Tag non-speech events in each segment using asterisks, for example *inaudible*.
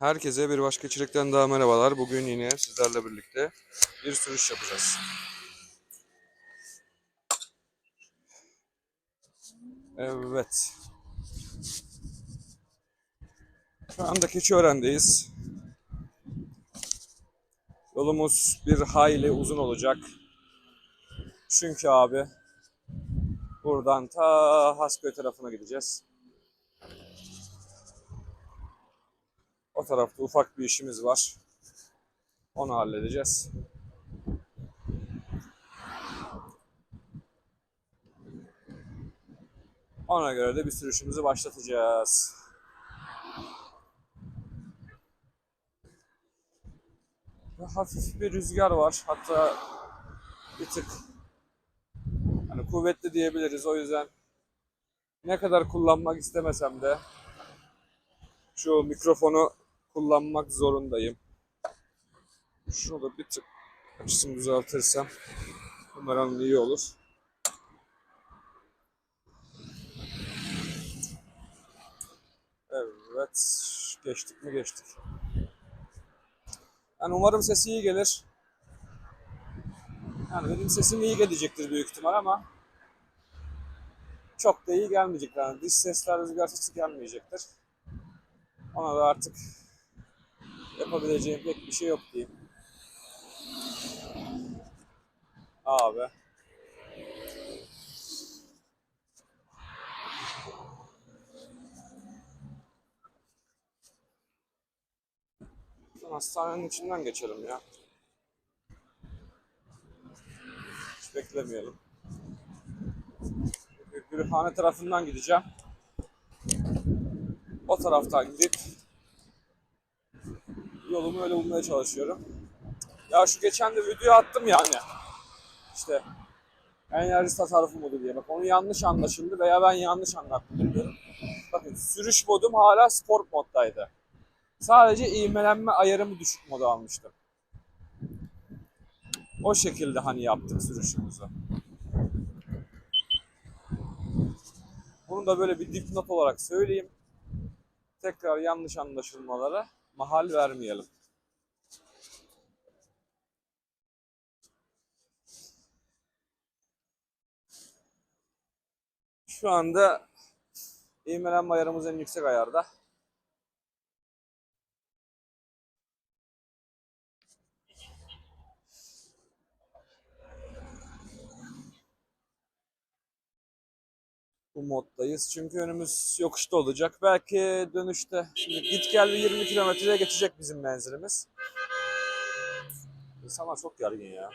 Herkese bir başka içerikten daha merhabalar. Bugün yine sizlerle birlikte bir sürüş yapacağız. Evet. Şu anda Keçiören'deyiz. Yolumuz bir hayli uzun olacak. Çünkü abi buradan ta Hasköy tarafına gideceğiz. O tarafta ufak bir işimiz var. Onu halledeceğiz. Ona göre de bir sürüşümüzü başlatacağız. Ve hafif bir rüzgar var. Hatta bir tık hani kuvvetli diyebiliriz. O yüzden ne kadar kullanmak istemesem de şu mikrofonu kullanmak zorundayım. Şunu da bir tık açısını düzeltirsem kameranın iyi olur. Evet, geçtik mi geçtik. Yani umarım sesi iyi gelir. Yani benim sesim iyi gelecektir büyük ihtimal ama çok da iyi gelmeyecek. Yani dış sesler, rüzgar sesi gelmeyecektir. Ona da artık yapabileceğim pek bir şey yok diyeyim. Abi. Hastanenin içinden geçelim ya. Hiç beklemeyelim. Gürhane tarafından gideceğim. O taraftan gidip yolumu öyle bulmaya çalışıyorum. Ya şu geçen de video attım yani. İşte enerji tasarrufu modu diye. Bak onu yanlış anlaşıldı veya ben yanlış anlattım bilmiyorum. Bakın sürüş modum hala sport moddaydı. Sadece ivmelenme ayarımı düşük moda almıştım. O şekilde hani yaptık sürüşümüzü. Bunu da böyle bir dipnot olarak söyleyeyim. Tekrar yanlış anlaşılmalara mahal vermeyelim. Şu anda ivmelenme ayarımız en yüksek ayarda. Bu moddayız. Çünkü önümüz yokuşta olacak. Belki dönüşte şimdi git gel bir 20 kilometreye geçecek bizim menzilimiz. İnsanlar çok gergin ya.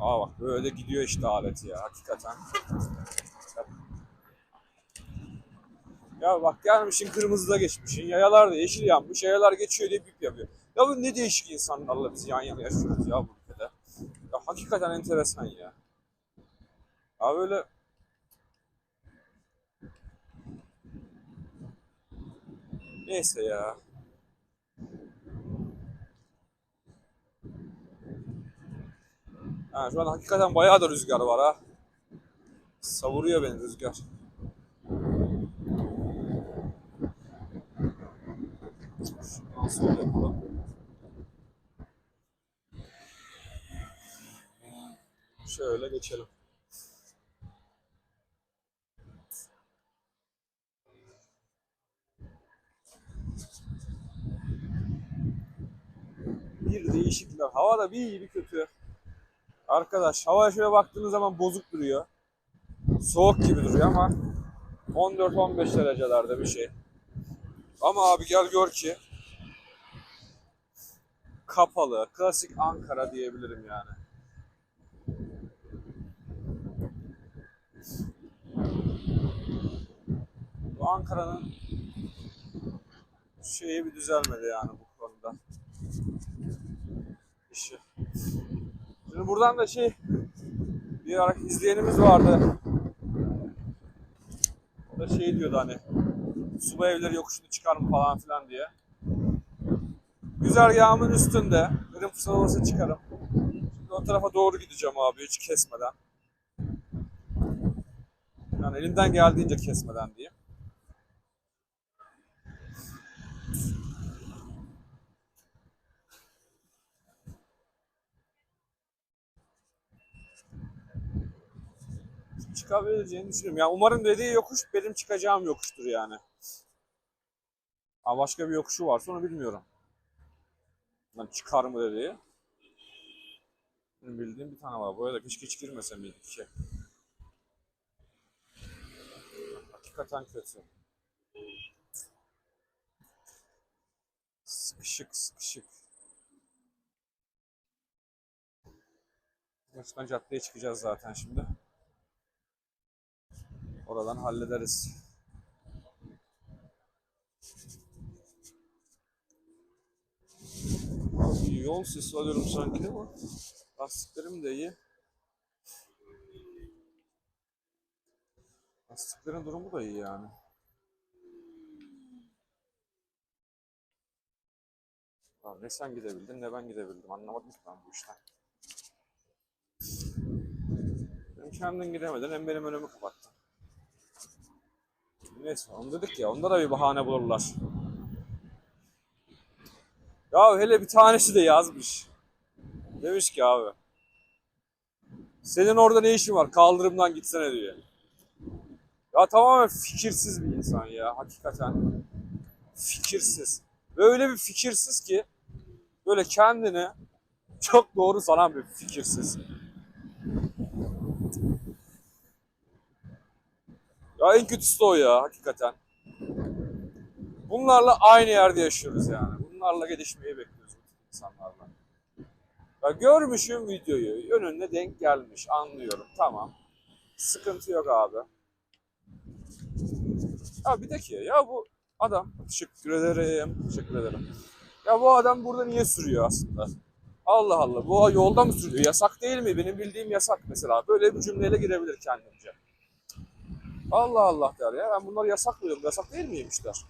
Aa bak böyle gidiyor işte alet ya hakikaten. Ya bak gelmişin kırmızıda geçmişin, yayalar da yeşil yanmış, yayalar geçiyor diye bip yapıyor. Ya bu ne değişik insanlarla biz yan yana yaşıyoruz ya bu ülkede. Ya hakikaten enteresan ya. Ya böyle Neyse ya. Ha, şu an hakikaten bayağı da rüzgar var ha. Savuruyor beni rüzgar. Şuradan sol yapalım. Şöyle geçelim. Bir değişikler. Hava da bir iyi bir kötü. Arkadaş havaya şöyle baktığınız zaman bozuk duruyor. Soğuk gibi duruyor ama 14-15 derecelerde bir şey. Ama abi gel gör ki kapalı, klasik Ankara diyebilirim yani. Ankara'nın şeyi bir düzelmedi yani. İşi. Şimdi buradan da şey bir ara izleyenimiz vardı. O da şey diyordu hani subay evleri yokuşunu çıkar mı falan filan diye. Güzergahımın üstünde. Dedim fırsat çıkarım. Şimdi o tarafa doğru gideceğim abi hiç kesmeden. Yani elimden geldiğince kesmeden diyeyim. Çıkabileceğini düşünüyorum. Yani umarım dediği yokuş benim çıkacağım yokuştur yani. Ha başka bir yokuşu varsa onu bilmiyorum. Lan çıkar mı dediği. Benim bildiğim bir tane var. Buraya da keşke hiç girmesem miydik ki. Hakikaten kötü. Sıkışık sıkışık. Baştan caddeye çıkacağız zaten şimdi. Oradan hallederiz. Yol sesi alıyorum sanki ama lastiklerim de iyi. Lastiklerin durumu da iyi yani. Ne sen gidebildin ne ben gidebildim anlamadım ki ben bu işten. Hem kendin gidemedin hem benim önümü kapattın. Neyse onu dedik ya onda da bir bahane bulurlar. Ya hele bir tanesi de yazmış. Demiş ki abi. Senin orada ne işin var? Kaldırımdan gitsene diyor. Ya tamamen fikirsiz bir insan ya hakikaten. Fikirsiz. Ve öyle bir fikirsiz ki böyle kendini çok doğru sanan bir fikirsiz. Ya en kötüsü de o ya hakikaten. Bunlarla aynı yerde yaşıyoruz yani. Bunlarla gelişmeyi bekliyoruz insanlarla. Ya görmüşüm videoyu. Önüne denk gelmiş. Anlıyorum. Tamam. Sıkıntı yok abi. Ya bir de ki ya bu adam teşekkür ederim. Teşekkür ederim. Ya bu adam burada niye sürüyor aslında? Allah Allah. Bu yolda mı sürüyor? Yasak değil mi? Benim bildiğim yasak mesela. Böyle bir cümleyle girebilir kendince. Allah Allah der ya. Ben bunları yasaklıyorum. Yasak değil miymişler?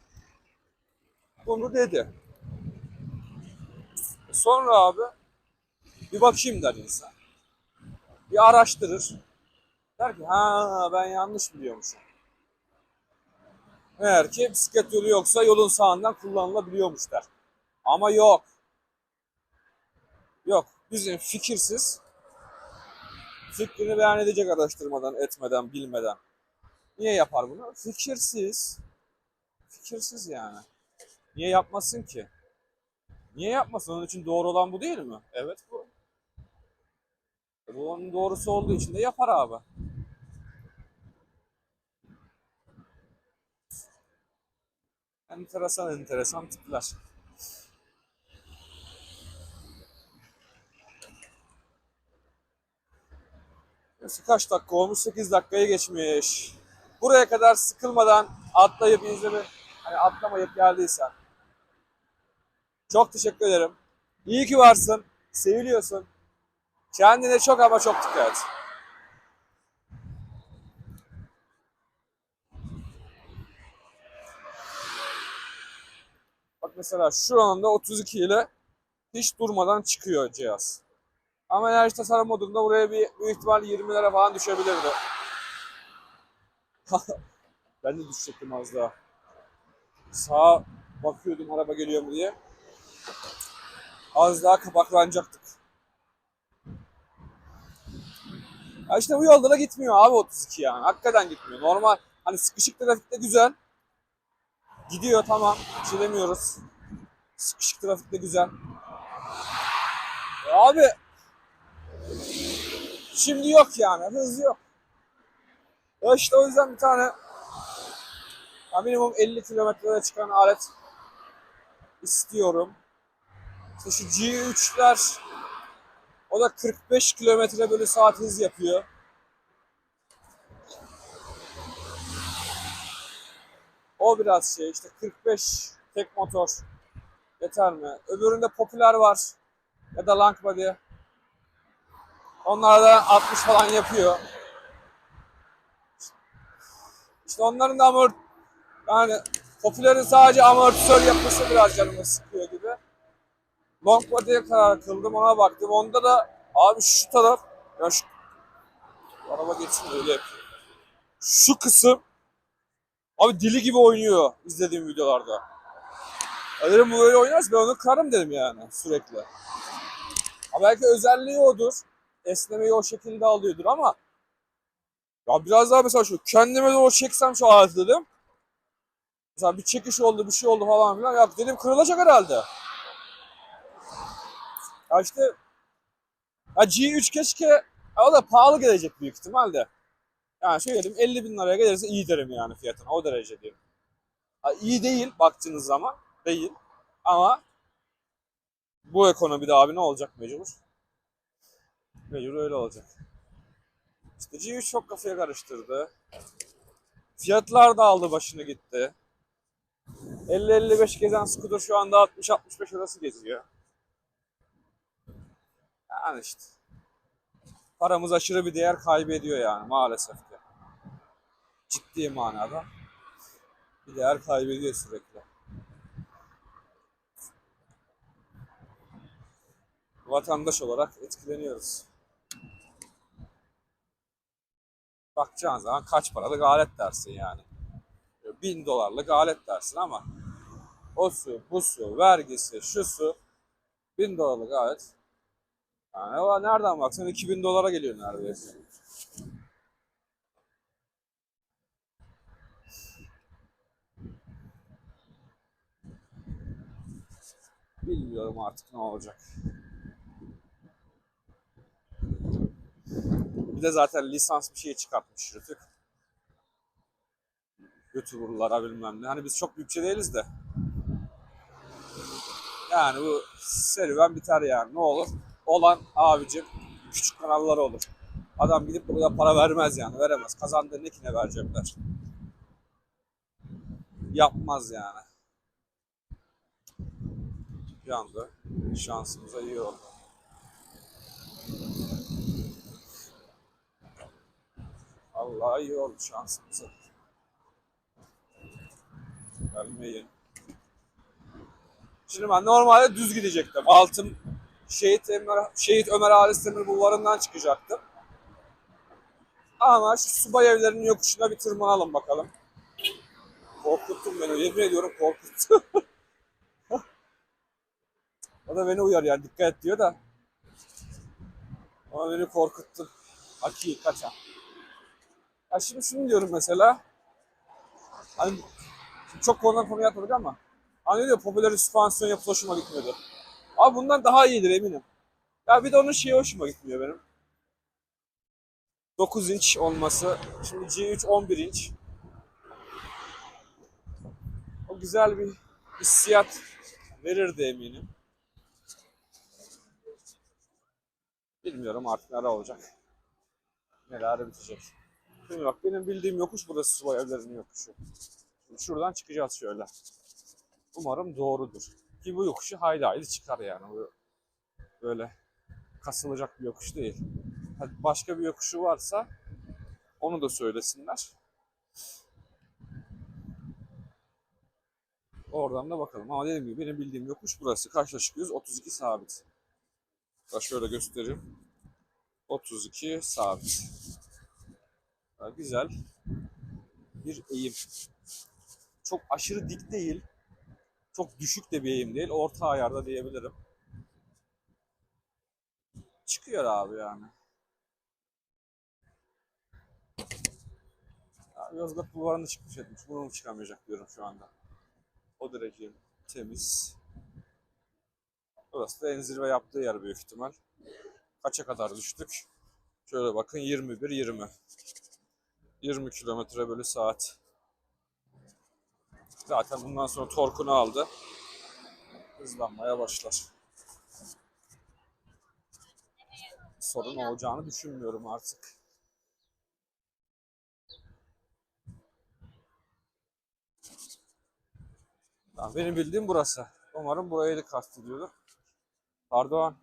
Bunu dedi. Sonra abi bir bakayım der insan. Bir araştırır. Der ki ha ben yanlış biliyormuşum. Eğer ki bisiklet yolu yoksa yolun sağından kullanılabiliyormuş der. Ama yok. Yok. Bizim fikirsiz fikrini beyan edecek araştırmadan, etmeden, bilmeden. Niye yapar bunu? Fikirsiz. Fikirsiz yani. Niye yapmasın ki? Niye yapmasın? Onun için doğru olan bu değil mi? Evet bu. Bu onun doğrusu olduğu için de yapar abi. Enteresan enteresan tipler. Neyse, Kaç dakika olmuş? 8 dakikayı geçmiş. Buraya kadar sıkılmadan atlayıp izleme, hani atlamayıp geldiysen. Çok teşekkür ederim. İyi ki varsın. Seviliyorsun. Kendine çok ama çok dikkat et. Bak mesela şu anda 32 ile hiç durmadan çıkıyor cihaz. Ama enerji tasarım modunda buraya bir büyük ihtimal 20'lere falan düşebilirdi. Ben de düşecektim az daha. Sağa bakıyordum araba geliyor mu diye. Az daha kapaklanacaktık. Ya işte bu yolda da gitmiyor abi 32 yani. Hakikaten gitmiyor. Normal hani sıkışık trafikte güzel. Gidiyor tamam. Bir şey demiyoruz. Sıkışık trafikte güzel. Ya abi Şimdi yok yani. Hız yok. Ya işte o yüzden bir tane ya minimum 50 kilometrede çıkan alet istiyorum. İşte şu G3'ler o da 45 kilometre bölü saat hız yapıyor. O biraz şey işte 45 tek motor yeter mi? Öbüründe popüler var ya da long body. Onlar da 60 falan yapıyor. İşte onların da amort yani popülerin sadece amortisör yapması biraz canımı sıkıyor gibi. Long body'ye karar kıldım ona baktım. Onda da abi şu taraf ya şu araba geçsin öyle yapıyor. Şu kısım abi dili gibi oynuyor izlediğim videolarda. Ya dedim bu böyle oynarsa ben onu karım dedim yani sürekli. Ha belki özelliği odur esnemeyi o şekilde alıyordur ama Ya biraz daha mesela şu kendime doğru çeksem şu aleti dedim. Mesela bir çekiş oldu, bir şey oldu falan filan. Ya dedim kırılacak herhalde. Ya işte ya G3 keşke ya o da pahalı gelecek büyük ihtimalle. Yani şöyle diyeyim 50 bin liraya gelirse iyi derim yani fiyatına o derece diyeyim. Ha, iyi değil baktığınız zaman değil ama bu ekonomide abi ne olacak mecbur? Mecbur öyle olacak. İşte G3 çok kafaya karıştırdı. Fiyatlar da aldı başını gitti. 50-55 gezen scooter şu anda 60-65 arası geziyor. Yani işte. Paramız aşırı bir değer kaybediyor yani maalesef ki. Ciddi manada bir değer kaybediyor sürekli. Vatandaş olarak etkileniyoruz. Bakacağın zaman kaç paralık alet dersin yani. Bin dolarlık alet dersin ama o su, bu su, vergisi, şu su bin dolarlık alet. Yani nereden baksan 2000 dolara geliyor neredeyse. Bilmiyorum artık ne olacak. Bir de zaten lisans bir şey çıkartmış Rütük. YouTuber'lara bilmem ne. Hani biz çok bütçe değiliz de. Yani bu serüven biter yani. Ne olur? Olan abicim küçük kanallar olur. Adam gidip burada para vermez yani. Veremez. Kazandığı ne ki ne verecekler. Yapmaz yani. Bir anda şansımıza iyi oldu. Allah iyi oldu şansımıza. Gelmeyin. Şimdi ben normalde düz gidecektim. Altın Şehit Ömer, Şehit Ömer Halis Demir bulvarından çıkacaktım. Ama şu subay evlerinin yokuşuna bir tırmanalım bakalım. Korkuttun beni. Yemin ediyorum korkuttu. *laughs* o da beni uyarıyor yani dikkat et diyor da. Ama beni korkuttu. Aki kaça. Ya şimdi şunu diyorum mesela. Hani çok konudan konuya atladık ama. Hani diyor popüler süspansiyon yapısı hoşuma gitmiyordu. Abi bundan daha iyidir eminim. Ya bir de onun şeyi hoşuma gitmiyor benim. 9 inç olması. Şimdi G3 11 inç. O güzel bir hissiyat verirdi eminim. Bilmiyorum artık neler olacak. Neler bitecek. Şimdi bak benim bildiğim yokuş burası subay evlerinin yokuşu. Şimdi şuradan çıkacağız şöyle. Umarım doğrudur. Ki bu yokuşu hayli hayli çıkar yani. Bu böyle kasılacak bir yokuş değil. Başka bir yokuşu varsa onu da söylesinler. Oradan da bakalım. Ama dediğim gibi benim bildiğim yokuş burası. Kaçla çıkıyoruz? 32 sabit. Şöyle göstereyim. 32 sabit. Güzel bir eğim. Çok aşırı dik değil. Çok düşük de bir eğim değil. Orta ayarda diyebilirim. Çıkıyor abi yani. Ya Yozgat Bulvarı'nda çıkmış etmiş. Bunu çıkamayacak diyorum şu anda. O derece temiz. Burası da en zirve yaptığı yer büyük ihtimal. Kaça kadar düştük? Şöyle bakın 21-20. 20 kilometre bölü saat. Zaten bundan sonra torkunu aldı. Hızlanmaya başlar. Sorun olacağını düşünmüyorum artık. Benim bildiğim burası. Umarım burayı da kastediyordur. Pardon.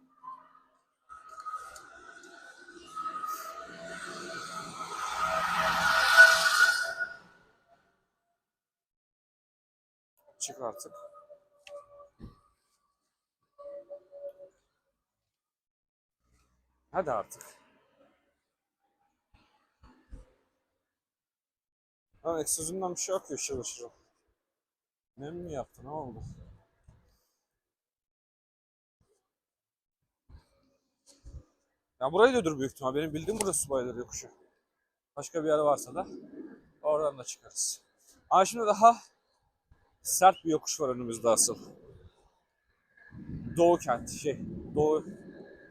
Çık artık. Hadi artık. Ha, egzozundan bir şey akıyor şırıl şırıl. Ne mi yaptı? Ne oldu? Ya burayı da dur büyük ihtimal. Benim bildiğim burası subaylar yokuşu. Başka bir yer varsa da oradan da çıkarız. Ama şimdi daha sert bir yokuş var önümüzde asıl. Doğu kent, şey, Doğu,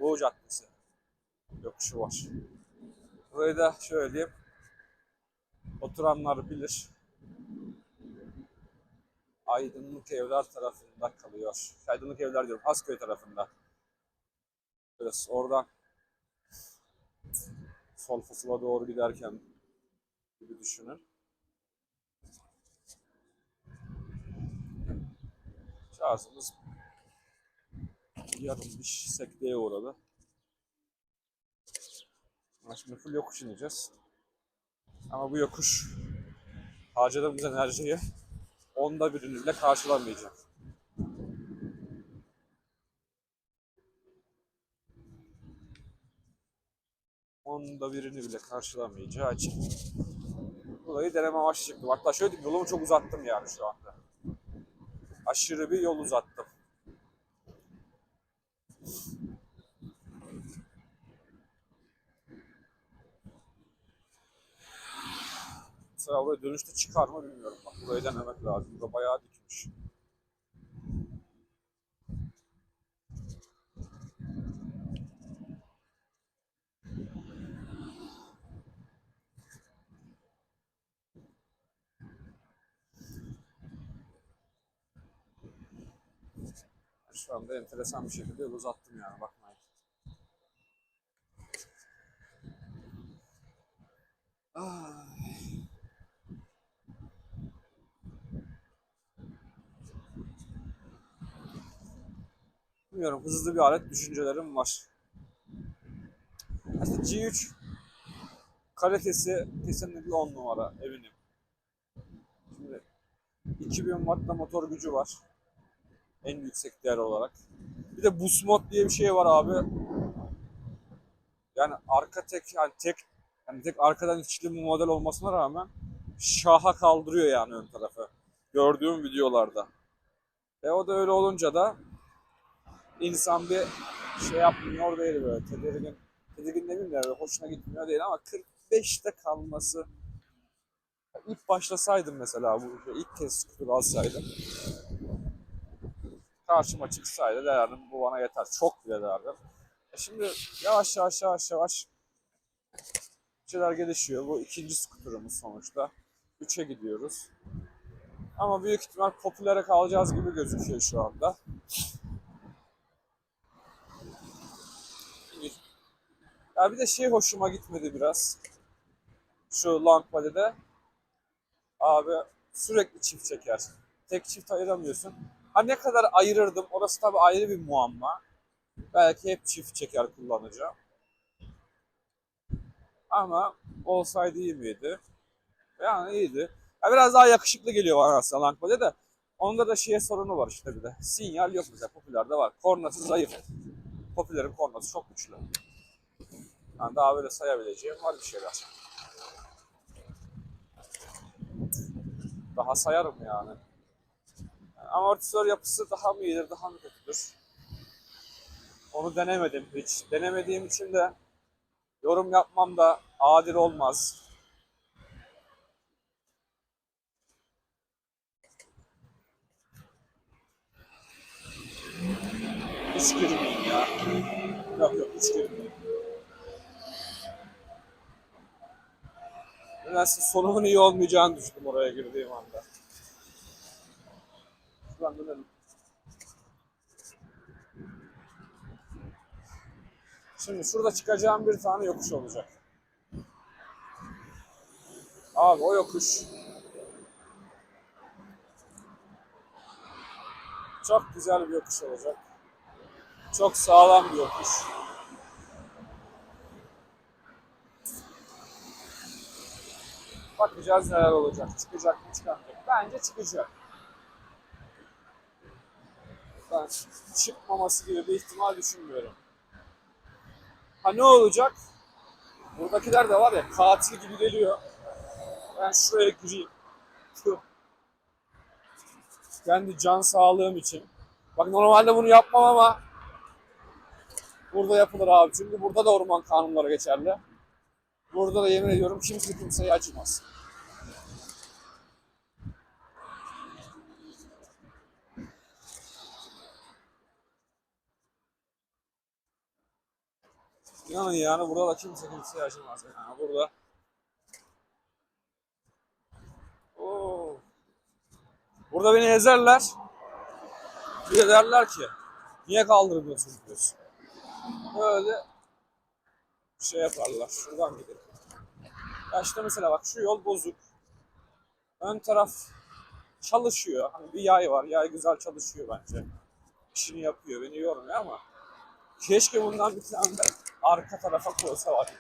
Doğu Caddesi yokuşu var. Burayı da şöyle diyeyim, oturanlar bilir. Aydınlık Evler tarafında kalıyor. Aydınlık Evler diyorum, Hasköy tarafında. Biraz oradan sol fasıla doğru giderken gibi düşünün. Şarjımız yarım bir sekteye uğradı. Ama Şimdi full yokuş ineceğiz. Ama bu yokuş harcadığımız enerjiyi onda birini bile karşılamayacak. Onda birini bile karşılamayacağı için burayı deneme amaçlı çıktım. Hatta şöyle diyeyim yolumu çok uzattım yani şu anda. Aşırı bir yol uzattım. Mesela buraya dönüşte çıkar mı bilmiyorum. Bak burayı denemek lazım. Burada bayağı dikmiş. Şu anda enteresan bir şekilde yol uzattım yani bakmayın. Ay. Bilmiyorum hızlı bir alet düşüncelerim var. Aslında G3 kalitesi kesinlikle 10 numara eminim. Şimdi 2000 wattla motor gücü var. En yüksek değer olarak. Bir de boost mod diye bir şey var abi. Yani arka tek yani tek yani tek arkadan içli bir model olmasına rağmen şaha kaldırıyor yani ön tarafı. Gördüğüm videolarda. Ve o da öyle olunca da insan bir şey yapmıyor değil böyle tedirgin. Tedirgin demeyeyim de hoşuna gitmiyor değil ama 45'te kalması ilk başlasaydım mesela bu ilk kez scooter alsaydım karşıma çıksaydı derdim bu bana yeter. Çok bile derdim. E şimdi yavaş yavaş yavaş yavaş şeyler gelişiyor. Bu ikinci skuterımız sonuçta. Üçe gidiyoruz. Ama büyük ihtimal popülere kalacağız gibi gözüküyor şu anda. Ya bir de şey hoşuma gitmedi biraz. Şu long body'de. Abi sürekli çift çeker. Tek çift ayıramıyorsun. Ha ne kadar ayırırdım orası tabii ayrı bir muamma. Belki hep çift çeker kullanacağım. Ama olsaydı iyi miydi? Yani iyiydi. Ya biraz daha yakışıklı geliyor bana aslında Langbody'de de. Onda da şeye sorunu var işte bir de. Sinyal yok mesela popülerde var. Kornası zayıf. Popülerin kornası çok güçlü. Yani daha böyle sayabileceğim var bir şeyler. Daha sayarım yani. Amortisör yapısı daha mı iyidir, daha mı kötüdür? Onu denemedim hiç. Denemediğim için de yorum yapmam da adil olmaz. Hiç girmeyeyim ya. Yok yok hiç girmeyeyim. Nedense sonumun iyi olmayacağını düşündüm oraya girdiğim anda. Şimdi şurada çıkacağım bir tane yokuş olacak. Abi o yokuş çok güzel bir yokuş olacak. Çok sağlam bir yokuş. Bakacağız neler olacak. Çıkacak mı çıkamayacak. Bence çıkacak. Ben çıkmaması gibi bir ihtimal düşünmüyorum. Ha ne olacak? Buradakiler de var ya katil gibi geliyor. Ben şuraya gireyim. Kendi can sağlığım için. Bak normalde bunu yapmam ama burada yapılır abi. Çünkü burada da orman kanunları geçerli. Burada da yemin ediyorum kimse kimseye acımaz. İnanın yani burada da kimse kimseye acımaz. Yani burada Oo. Burada beni ezerler. Bir de derler ki niye kaldırmıyorsun diyorsun. Böyle bir şey yaparlar. Şuradan gidelim. Ya işte mesela bak şu yol bozuk. Ön taraf çalışıyor. Hani bir yay var. Yay güzel çalışıyor bence. İşini yapıyor. Beni yormuyor ama keşke bundan bir tane arka tarafa koysa var.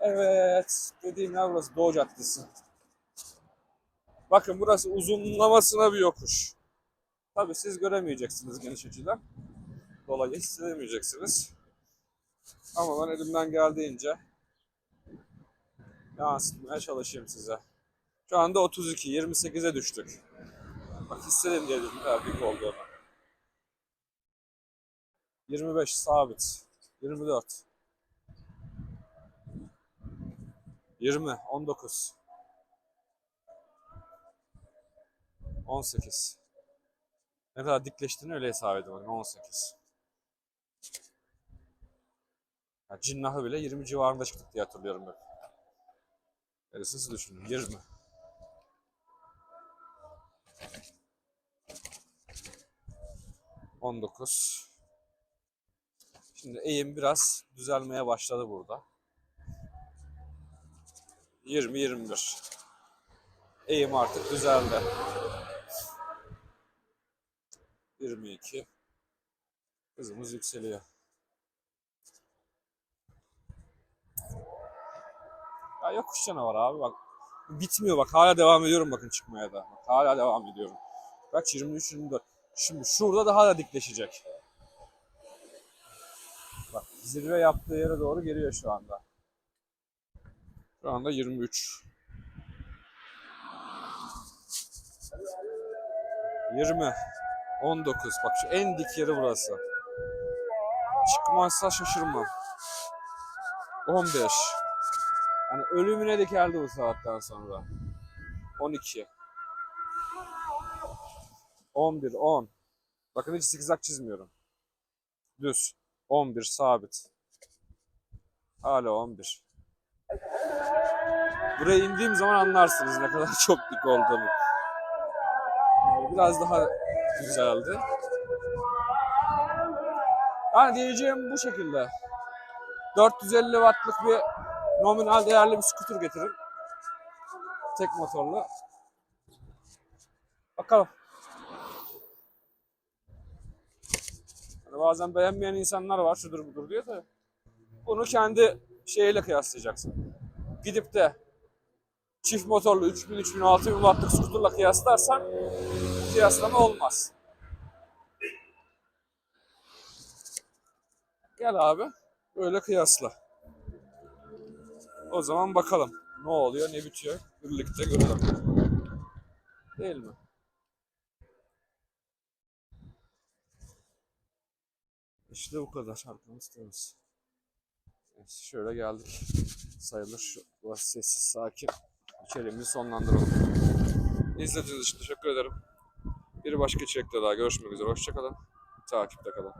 Evet. Dediğim yer burası. Doğu Caddesi. Bakın burası uzunlamasına bir yokuş. Tabii siz göremeyeceksiniz geniş açıdan. Dolayı hissedemeyeceksiniz. Ama ben elimden geldiğince yansıtmaya çalışayım size. Şu anda 32, 28'e düştük. Bak hissedin diye dedim daha büyük olduğunu. 25 sabit. 24. 20, 19. 18. Ne kadar dikleştiğini öyle hesap edin bakın 18. Ya cinnahı bile 20 civarında çıktık diye hatırlıyorum ben. Gerisini siz düşünün 20. On dokuz. Şimdi eğim biraz düzelmeye başladı burada. 20-21. Eğim artık düzeldi. 22. Hızımız yükseliyor. Ya yokuş canavarı abi bak. Bitmiyor bak hala devam ediyorum bakın çıkmaya da. Bak, hala devam ediyorum. Kaç 23 24. Şimdi şurada daha da dikleşecek. Bak zirve yaptığı yere doğru geliyor şu anda. Şu anda 23. 20. 19. Bak şu en dik yeri burası. Çıkmazsa şaşırmam. 15. Hani ölümüne dikeldi bu saatten sonra. 12. 11, 10. Bakın hiç zigzag çizmiyorum. Düz. 11 sabit. Hala 11. Buraya indiğim zaman anlarsınız ne kadar *laughs* çok dik olduğunu. Biraz daha güzeldi. Yani diyeceğim bu şekilde. 450 wattlık bir nominal değerli bir scooter getirin. Tek motorlu. Bakalım. Bazen beğenmeyen insanlar var şudur budur diyor da bunu kendi şeyiyle kıyaslayacaksın. Gidip de çift motorlu 3000 3000 6000 wattlık scooterla kıyaslarsan kıyaslama olmaz. Gel abi böyle kıyasla. O zaman bakalım ne oluyor ne bitiyor birlikte görelim. Değil mi? İşte bu kadar arkamız temiz. Evet, şöyle geldik. Sayılır şu sessiz sakin. İçeriğimizi sonlandıralım. İzlediğiniz için teşekkür ederim. Bir başka içerikte daha görüşmek üzere. Hoşçakalın. Takipte kalın.